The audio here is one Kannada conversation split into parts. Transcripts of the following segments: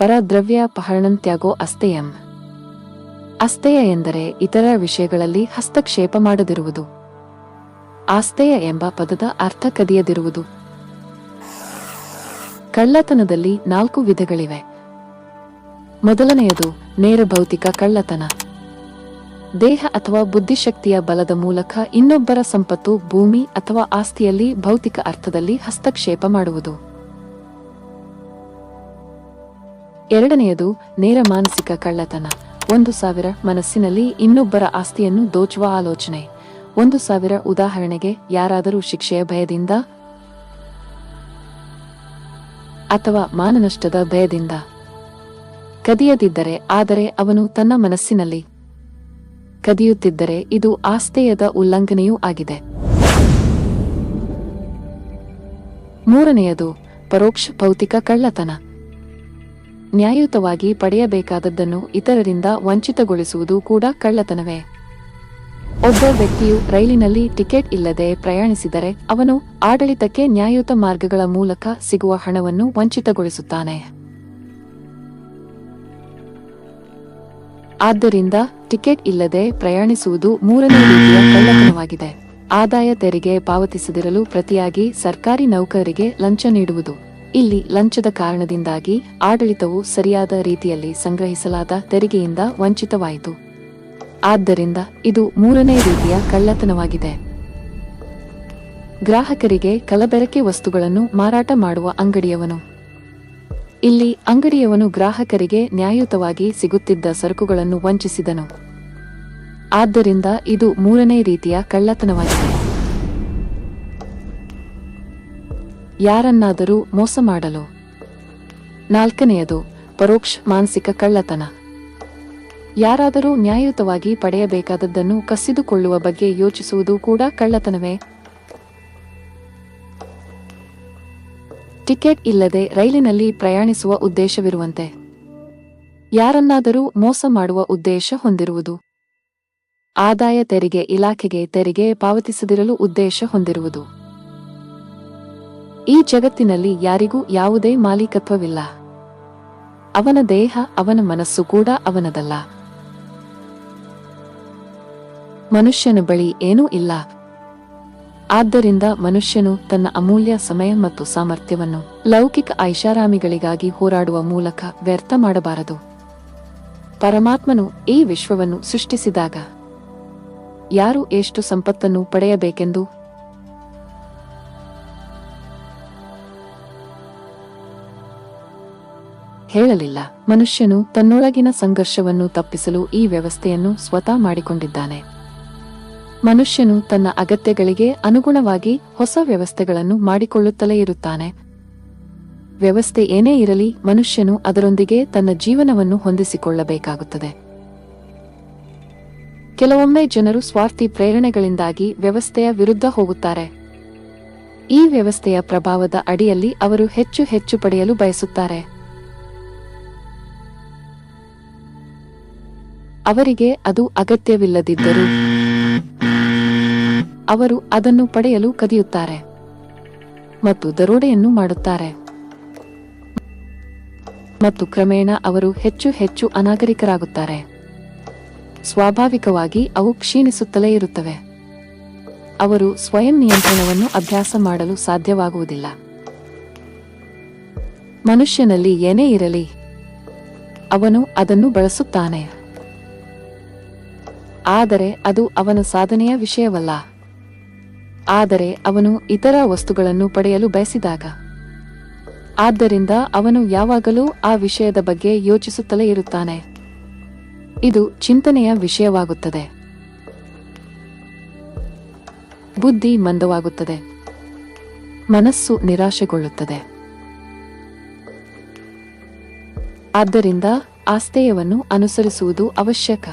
ಪರದ್ರವ್ಯ ಪಹರಣಂತ್ಯಾಗೋ ಅಸ್ಥೇಯಂ. ಅಸ್ಥೇಯ ಎಂದರೆ ಇತರ ವಿಷಯಗಳಲ್ಲಿ ಹಸ್ತಕ್ಷೇಪ ಮಾಡದಿರುವುದು. ಆಸ್ತೇಯ ಎಂಬ ಪದದ ಅರ್ಥ ಕದಿಯದಿರುವುದು. ಕಳ್ಳತನದಲ್ಲಿ ನಾಲ್ಕು ವಿಧಗಳಿವೆ. ಮೊದಲನೆಯದು ನೇರ ಭೌತಿಕ ಕಳ್ಳತನ. ದೇಹ ಅಥವಾ ಬುದ್ಧಿಶಕ್ತಿಯ ಬಲದ ಮೂಲಕ ಇನ್ನೊಬ್ಬರ ಸಂಪತ್ತು ಭೂಮಿ ಅಥವಾ ಆಸ್ತಿಯಲ್ಲಿ ಭೌತಿಕ ಅರ್ಥದಲ್ಲಿ ಹಸ್ತಕ್ಷೇಪ ಮಾಡುವುದು. ಎರಡನೆಯದು ನೇರ ಮಾನಸಿಕ ಕಳ್ಳತನ. ಒಂದು ಸಾವಿರ ಮನಸ್ಸಿನಲ್ಲಿ ಇನ್ನೊಬ್ಬರ ಆಸ್ತಿಯನ್ನು ದೋಚುವ ಆಲೋಚನೆ. ಒಂದು ಸಾವಿರ ಉದಾಹರಣೆಗೆ ಯಾರಾದರೂ ಶಿಕ್ಷೆಯ ಭಯದಿಂದ ಅಥವಾ ಮಾನನಷ್ಟದ ಭಯದಿಂದ ಕದಿಯದಿದ್ದರೆ, ಆದರೆ ಅವನು ತನ್ನ ಮನಸ್ಸಿನಲ್ಲಿ ಕದಿಯುತ್ತಿದ್ದರೆ ಇದು ಆಸ್ತೆಯದ ಉಲ್ಲಂಘನೆಯೂ ಆಗಿದೆ. ಮೂರನೆಯದು ಪರೋಕ್ಷ ಭೌತಿಕ ಕಳ್ಳತನ. ನ್ಯಾಯಯುತವಾಗಿ ಪಡೆಯಬೇಕಾದದ್ದನ್ನು ಇತರರಿಂದ ವಂಚಿತಗೊಳಿಸುವುದು ಕೂಡ ಕಳ್ಳತನವೇ. ಒಬ್ಬ ವ್ಯಕ್ತಿಯು ರೈಲಿನಲ್ಲಿ ಟಿಕೆಟ್ ಇಲ್ಲದೆ ಪ್ರಯಾಣಿಸಿದರೆ ಅವನು ಆಡಳಿತಕ್ಕೆ ನ್ಯಾಯಯುತ ಮಾರ್ಗಗಳ ಮೂಲಕ ಸಿಗುವ ಹಣವನ್ನು ವಂಚಿತಗೊಳಿಸುತ್ತಾನೆ. ಆದ್ದರಿಂದ ಟಿಕೆಟ್ ಇಲ್ಲದೆ ಪ್ರಯಾಣಿಸುವುದು ಮೂರನೇ ರೀತಿಯ ಕಳ್ಳತನವಾಗಿದೆ. ಆದಾಯ ತೆರಿಗೆ ಪಾವತಿಸದಿರಲು ಪ್ರತಿಯಾಗಿ ಸರ್ಕಾರಿ ನೌಕರರಿಗೆ ಲಂಚ ನೀಡುವುದು. ಇಲ್ಲಿ ಲಂಚದ ಕಾರಣದಿಂದಾಗಿ ಆಡಳಿತವು ಸರಿಯಾದ ರೀತಿಯಲ್ಲಿ ಸಂಗ್ರಹಿಸಲಾದ ತೆರಿಗೆಯಿಂದ ವಂಚಿತವಾಯಿತು. ಆದ್ದರಿಂದ ಇದು ಮೂರನೇ ರೀತಿಯ ಕಳ್ಳತನವಾಗಿದೆ. ಗ್ರಾಹಕರಿಗೆ ಕಲಬೆರಕೆ ವಸ್ತುಗಳನ್ನು ಮಾರಾಟ ಮಾಡುವ ಅಂಗಡಿಯವನು. ಇಲ್ಲಿ ಅಂಗಡಿಯವನು ಗ್ರಾಹಕರಿಗೆ ನ್ಯಾಯಯುತವಾಗಿ ಸಿಗುತ್ತಿದ್ದ ಸರಕುಗಳನ್ನು ವಂಚಿಸಿದನು. ಆದ್ದರಿಂದ ಇದು ಮೂರನೇ ರೀತಿಯ ಕಳ್ಳತನವಾಗಿದೆ. ಯಾರನ್ನಾದರೂ ಮೋಸ ಮಾಡಲು. ನಾಲ್ಕನೆಯದು, ಪರೋಕ್ಷ ಮಾನಸಿಕ ಕಳ್ಳತನ. ಯಾರಾದರೂ ನ್ಯಾಯಯುತವಾಗಿ ಪಡೆಯಬೇಕಾದದ್ದನ್ನು ಕಸಿದುಕೊಳ್ಳುವ ಬಗ್ಗೆ ಯೋಚಿಸುವುದು ಕೂಡ ಕಳ್ಳತನವೇ? ಟಿಕೆಟ್ ಇಲ್ಲದೆ ರೈಲಿನಲ್ಲಿ ಪ್ರಯಾಣಿಸುವ ಉದ್ದೇಶವಿರುವಂತೆ. ಯಾರನ್ನಾದರೂ ಮೋಸ ಮಾಡುವ ಉದ್ದೇಶ ಹೊಂದಿರುವುದು. ಆದಾಯ ತೆರಿಗೆ ಇಲಾಖೆಗೆ ತೆರಿಗೆ ಪಾವತಿಸದಿರಲು ಉದ್ದೇಶ ಹೊಂದಿರುವುದು. ಈ ಜಗತ್ತಿನಲ್ಲಿ ಯಾರಿಗೂ ಯಾವುದೇ ಮಾಲೀಕತ್ವವಿಲ್ಲ. ಅವನ ದೇಹ ಅವನ ಮನಸ್ಸು ಕೂಡ ಅವನದಲ್ಲ. ಮನುಷ್ಯನ ಬಳಿ ಏನೂ ಇಲ್ಲ. ಆದ್ದರಿಂದ ಮನುಷ್ಯನು ತನ್ನ ಅಮೂಲ್ಯ ಸಮಯ ಮತ್ತು ಸಾಮರ್ಥ್ಯವನ್ನು ಲೌಕಿಕ ಐಷಾರಾಮಿಗಳಿಗಾಗಿ ಹೋರಾಡುವ ಮೂಲಕ ವ್ಯರ್ಥ ಮಾಡಬಾರದು. ಪರಮಾತ್ಮನು ಈ ವಿಶ್ವವನ್ನು ಸೃಷ್ಟಿಸಿದಾಗ ಯಾರು ಎಷ್ಟು ಸಂಪತ್ತನ್ನು ಪಡೆಯಬೇಕೆಂದು ಹೇಳಲಿಲ್ಲ. ಮನುಷ್ಯನು ತನ್ನೊಳಗಿನ ಸಂಘರ್ಷವನ್ನು ತಪ್ಪಿಸಲು ಈ ವ್ಯವಸ್ಥೆಯನ್ನು ಸ್ವತಃ ಮಾಡಿಕೊಂಡಿದ್ದಾನೆ. ಮನುಷ್ಯನು ತನ್ನ ಅಗತ್ಯಗಳಿಗೆ ಅನುಗುಣವಾಗಿ ಹೊಸ ವ್ಯವಸ್ಥೆಗಳನ್ನು ಮಾಡಿಕೊಳ್ಳುತ್ತಲೇ ಇರುತ್ತಾನೆ. ವ್ಯವಸ್ಥೆ ಏನೇ ಇರಲಿ, ಮನುಷ್ಯನು ಅದರೊಂದಿಗೆ ತನ್ನ ಜೀವನವನ್ನು ಹೊಂದಿಸಿಕೊಳ್ಳಬೇಕಾಗುತ್ತದೆ. ಕೆಲವೊಮ್ಮೆ ಜನರು ಸ್ವಾರ್ಥಿ ಪ್ರೇರಣೆಗಳಿಂದಾಗಿ ವ್ಯವಸ್ಥೆಯ ವಿರುದ್ಧ ಹೋಗುತ್ತಾರೆ. ಈ ವ್ಯವಸ್ಥೆಯ ಪ್ರಭಾವದ ಅಡಿಯಲ್ಲಿ ಅವರು ಹೆಚ್ಚು ಹೆಚ್ಚು ಪಡೆಯಲು ಬಯಸುತ್ತಾರೆ. ಅವರಿಗೆ ಅದು ಅಗತ್ಯವಿಲ್ಲದಿದ್ದರೂ ಅವರು ಅದನ್ನು ಪಡೆಯಲು ಕದಿಯುತ್ತಾರೆ ಮತ್ತು ದರೋಡೆಯನ್ನು ಮಾಡುತ್ತಾರೆ. ಮತ್ತು ಕ್ರಮೇಣ ಅವರು ಹೆಚ್ಚು ಹೆಚ್ಚು ಅನಾಗರಿಕರಾಗುತ್ತಾರೆ. ಸ್ವಾಭಾವಿಕವಾಗಿ ಅವು ಕ್ಷೀಣಿಸುತ್ತಲೇ ಇರುತ್ತವೆ. ಅವರು ಸ್ವಯಂ ನಿಯಂತ್ರಣವನ್ನು ಅಭ್ಯಾಸ ಮಾಡಲು ಸಾಧ್ಯವಾಗುವುದಿಲ್ಲ. ಮನುಷ್ಯನಲ್ಲಿ ಏನೇ ಇರಲಿ, ಅವನು ಅದನ್ನು ಬಳಸುತ್ತಾನೆ. ಆದರೆ ಅದು ಅವನ ಸಾಧನೆಯ ವಿಷಯವಲ್ಲ. ಆದರೆ ಅವನು ಇತರ ವಸ್ತುಗಳನ್ನು ಪಡೆಯಲು ಬಯಸಿದಾಗ. ಆದ್ದರಿಂದ ಅವನು ಯಾವಾಗಲೂ ಆ ವಿಷಯದ ಬಗ್ಗೆ ಯೋಚಿಸುತ್ತಲೇ ಇರುತ್ತಾನೆ. ಇದು ಚಿಂತನೆಯ ವಿಷಯವಾಗುತ್ತದೆ. ಬುದ್ಧಿ ಮಂದವಾಗುತ್ತದೆ. ಮನಸ್ಸು ನಿರಾಶೆಗೊಳ್ಳುತ್ತದೆ. ಆದ್ದರಿಂದ ಆಸ್ತೇಯವನ್ನು ಅನುಸರಿಸುವುದು ಅವಶ್ಯಕ.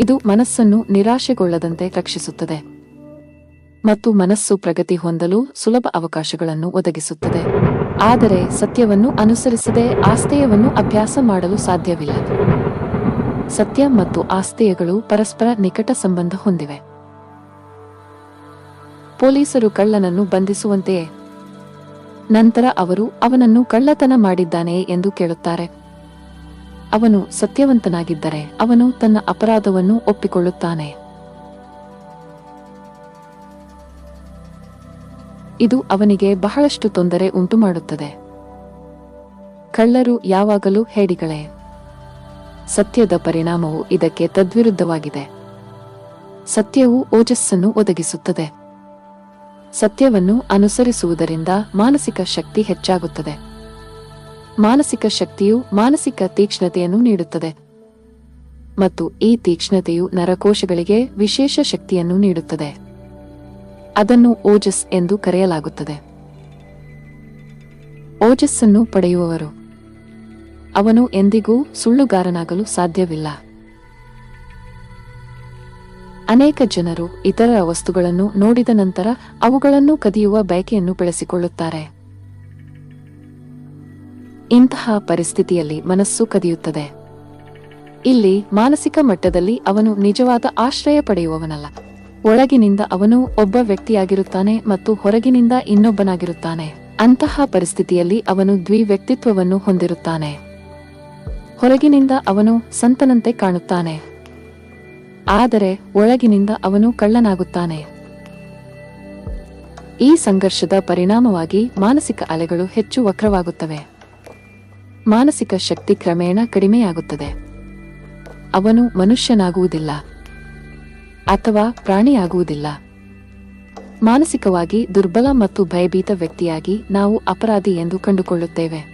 ಇದು ಮನಸ್ಸನ್ನು ನಿರಾಶೆಗೊಳ್ಳದಂತೆ ರಕ್ಷಿಸುತ್ತದೆ. ಮತ್ತು ಮನಸ್ಸು ಪ್ರಗತಿ ಹೊಂದಲು ಸುಲಭ ಅವಕಾಶಗಳನ್ನು ಒದಗಿಸುತ್ತದೆ. ಆದರೆ ಸತ್ಯವನ್ನು ಅನುಸರಿಸದೆ ಆಸ್ತೇಯವನ್ನು ಅಭ್ಯಾಸ ಮಾಡಲು ಸಾಧ್ಯವಿಲ್ಲ. ಸತ್ಯ ಮತ್ತು ಆಸ್ತೇಯಗಳು ಪರಸ್ಪರ ನಿಕಟ ಸಂಬಂಧ ಹೊಂದಿವೆ. ಪೊಲೀಸರು ಕಳ್ಳನನ್ನು ಬಂಧಿಸುವಂತೆಯೇ? ನಂತರ ಅವರು ಅವನನ್ನು ಕಳ್ಳತನ ಮಾಡಿದ್ದಾನೆ ಎಂದು ಕೇಳುತ್ತಾರೆ. ಅವನು ಸತ್ಯವಂತನಾಗಿದ್ದರೆ ಅವನು ತನ್ನ ಅಪರಾಧವನ್ನು ಒಪ್ಪಿಕೊಳ್ಳುತ್ತಾನೆ. ಇದು ಅವನಿಗೆ ಬಹಳಷ್ಟು ತೊಂದರೆ ಉಂಟುಮಾಡುತ್ತದೆ. ಕಳ್ಳರು ಯಾವಾಗಲೂ ಹೇಡಿಗಳೇ. ಸತ್ಯದ ಪರಿಣಾಮವು ಇದಕ್ಕೆ ತದ್ವಿರುದ್ಧವಾಗಿದೆ. ಸತ್ಯವು ಓಜಸ್ಸನ್ನು ಒದಗಿಸುತ್ತದೆ. ಸತ್ಯವನ್ನು ಅನುಸರಿಸುವುದರಿಂದ ಮಾನಸಿಕ ಶಕ್ತಿ ಹೆಚ್ಚಾಗುತ್ತದೆ. ಮಾನಸಿಕ ಶಕ್ತಿಯು ಮಾನಸಿಕ ತೀಕ್ಷ್ಣತೆಯನ್ನು ನೀಡುತ್ತದೆ. ಮತ್ತು ಈ ತೀಕ್ಷ್ಣತೆಯು ನರಕೋಶಗಳಿಗೆ ವಿಶೇಷ ಶಕ್ತಿಯನ್ನು ನೀಡುತ್ತದೆ. ಅದನ್ನು ಓಜಸ್ ಎಂದು ಕರೆಯಲಾಗುತ್ತದೆ. ಓಜಸ್ಸನ್ನು ಪಡೆಯುವವರು. ಅವನು ಎಂದಿಗೂ ಸುಳ್ಳುಗಾರನಾಗಲು ಸಾಧ್ಯವಿಲ್ಲ. ಅನೇಕ ಜನರು ಇತರ ವಸ್ತುಗಳನ್ನು ನೋಡಿದ ನಂತರ ಅವುಗಳನ್ನು ಕದಿಯುವ ಬಯಕೆಯನ್ನು ಬೆಳೆಸಿಕೊಳ್ಳುತ್ತಾರೆ. ಇಂತಹ ಪರಿಸ್ಥಿತಿಯಲ್ಲಿ ಮನಸ್ಸು ಕದಿಯುತ್ತದೆ. ಇಲ್ಲಿ ಮಾನಸಿಕ ಮಟ್ಟದಲ್ಲಿ ಅವನು ನಿಜವಾದ ಆಶ್ರಯ ಪಡೆಯುವವನಲ್ಲ. ಒಳಗಿನಿಂದ ಅವನು ಒಬ್ಬ ವ್ಯಕ್ತಿಯಾಗಿರುತ್ತಾನೆ ಮತ್ತು ಹೊರಗಿನಿಂದ ಇನ್ನೊಬ್ಬನಾಗಿರುತ್ತಾನೆ. ಅಂತಹ ಪರಿಸ್ಥಿತಿಯಲ್ಲಿ ಅವನು ದ್ವಿವ್ಯಕ್ತಿತ್ವವನ್ನು ಹೊಂದಿರುತ್ತಾನೆ. ಹೊರಗಿನಿಂದ ಅವನು ಸಂತನಂತೆ ಕಾಣುತ್ತಾನೆ. ಆದರೆ ಒಳಗಿನಿಂದ ಅವನು ಕಳ್ಳನಾಗುತ್ತಾನೆ. ಈ ಸಂಘರ್ಷದ ಪರಿಣಾಮವಾಗಿ ಮಾನಸಿಕ ಅಲೆಗಳು ಹೆಚ್ಚು ವಕ್ರವಾಗುತ್ತವೆ. ಮಾನಸಿಕ ಶಕ್ತಿ ಕ್ರಮೇಣ ಕಡಿಮೆಯಾಗುತ್ತದೆ. ಅವನು ಮನುಷ್ಯನಾಗುವುದಿಲ್ಲ ಅಥವಾ ಪ್ರಾಣಿಯಾಗುವುದಿಲ್ಲ. ಮಾನಸಿಕವಾಗಿ ದುರ್ಬಲ ಮತ್ತು ಭಯಭೀತ ವ್ಯಕ್ತಿಯಾಗಿ ನಾವು ಅಪರಾಧಿ ಎಂದು ಕಂಡುಕೊಳ್ಳುತ್ತೇವೆ.